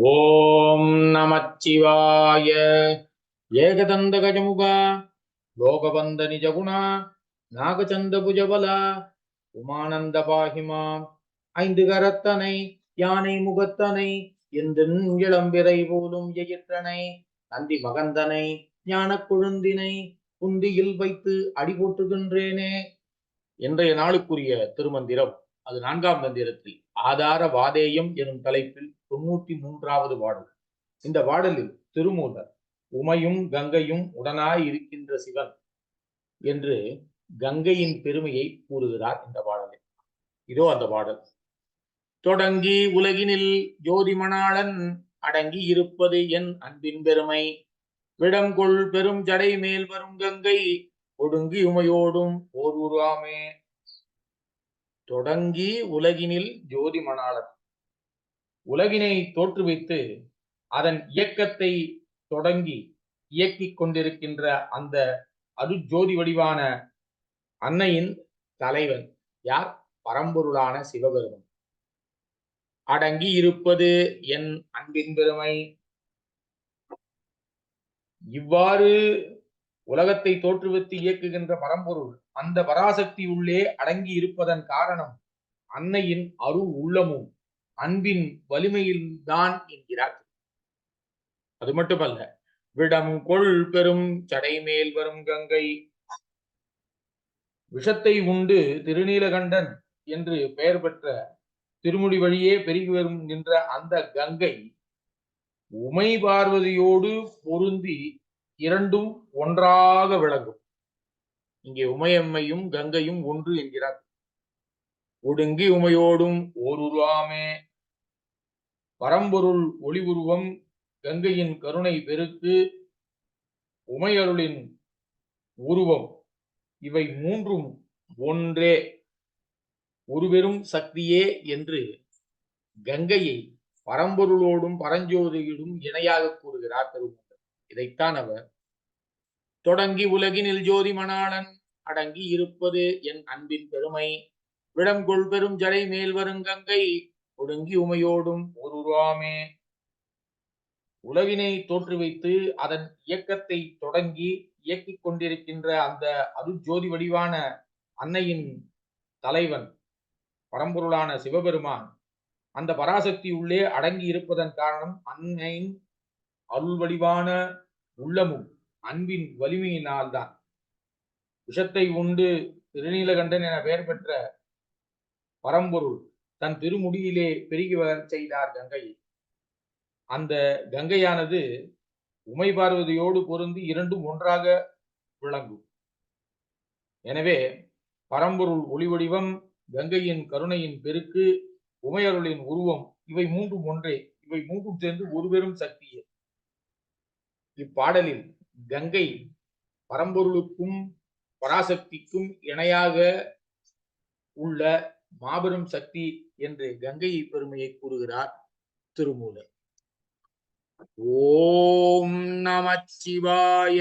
ஓம் நமச்சிவாய. ஏகதந்த கஜமுகா லோகபந்த நிஜகுணா நாகச்சந்த புஜபலா உமானந்த பாகிமா ஐந்து கரத்தனை யானை முகத்தனை என்றும் இளம்பிறை போலும் எயிற்றனை நந்தி மகந்தனை ஞான குழுந்தினை குந்தியில் வைத்து அடி போட்டுகின்றேனே இன்றைய நாளுக்குரிய திருமந்திரம். அது நான்காம் மந்திரத்தில் ஆதார வாதேயம் எனும் தலைப்பில் தொண்ணூத்தி மூன்றாவது பாடல் இந்த பாடலில் திருமூலர் உமையும் கங்கையும் உடனாய் இருக்கின்ற சிவன் என்று கங்கையின் பெருமையை கூறுகிறார் இந்த பாடலில் இதோ அந்த பாடல் தொடங்கி உலகினில் ஜோதிமணாளன் அடங்கி இருப்பது என் அன்பின் பெருமை. விடங்கொள் பெரும் ஜடை மேல் வரும் கங்கை ஒடுங்கி உமையோடும் ஓர் உருவாமே. தொடங்கி உலகினில் ஜோதி மணாளர் உலகினை தோற்றுவித்து அதன் இயக்கத்தை தொடங்கி இயக்கிக் கொண்டிருக்கின்ற அந்த அருஜோதி வடிவான அன்னையின் தலைவன் யார்? பரம்பொருளான சிவபெருமன். அடங்கி இருப்பது என் அன்பின் பெருமை. இவ்வாறு உலகத்தை தோற்றுவித்து இயக்குகின்ற பரம்பொருள் அந்த பராசக்தி உள்ளே அடங்கி இருப்பதன் காரணம் அன்னையின் அரு உள்ளமும் அன்பின் வலிமையில் தான் என்கிறார். அது மட்டுமல்ல விடம் கொள் பெரும் சடைமேல் வரும் கங்கை. விஷத்தை உண்டு திருநீலகண்டன் என்று பெயர் பெற்ற திருமுடி வழியே பெருகி வரும் அந்த கங்கை உமை பார்வதியோடு பொருந்தி இரண்டும் ஒன்றாக விளங்கும். இங்கே உமையம்மையும் கங்கையும் ஒன்று என்கிறார். ஒடுங்கி உமையோடும் ஓர் உருவாமே பரம்பொருள் ஒளி உருவம் கங்கையின் கருணை பெருக்கு உமையருளின் உருவம். இவை மூன்றும் ஒன்றே. ஒருபெரும் சக்தியே என்று கங்கையை பரம்பொருளோடும் பரஞ்சோதியிடும் இணையாக கூறுகிறார் திருமூலர். இதைத்தான் அவர் தொடங்கி உலகினில் ஜோதி மணாளன் அடங்கி இருப்பது என் அன்பின் பெருமை. விடங்கொள் பெரும் ஜடை மேல் வருங்கங்கை ஒடுங்கி உமையோடும் ஒரு உருவாமே தோற்று வைத்து அதன் இயக்கத்தை தொடங்கி இயக்கிக் கொண்டிருக்கின்ற அந்த அருஜோதி வடிவான அன்னையின் தலைவன் பரம்பொருளான சிவபெருமான் அந்த பராசக்தி உள்ளே அடங்கி இருப்பதன் காரணம் அன்னையின் அருள் வடிவான உள்ளமும் அன்பின் வலிமையினால்தான். விஷத்தை உண்டு திருநீலகண்டன் என பெயர் பெற்ற பரம்பொருள் தன் திருமுடியிலே பெருகி வரச் செய்தார் கங்கையை அந்த கங்கையானது உமை பார்வதியோடு பொருந்தி இரண்டும் ஒன்றாக விளங்கும். எனவே பரம்பொருள் ஒளி வடிவம் கங்கையின் கருணையின் பெருக்கு உமையருளின் உருவம் இவை மூன்றும் ஒன்றே. இவை மூன்றும் சேர்ந்து ஒரு பெரும் சக்தியே. இப்பாடலில் கங்கை பரம்பொருளுக்கும் பராசக்திக்கும் இணையாக உள்ள மாபெரும் சக்தி என்று கங்கையை பெருமையை கூறுகிறார் திருமூலர். ஓம் நமச்சிவாய.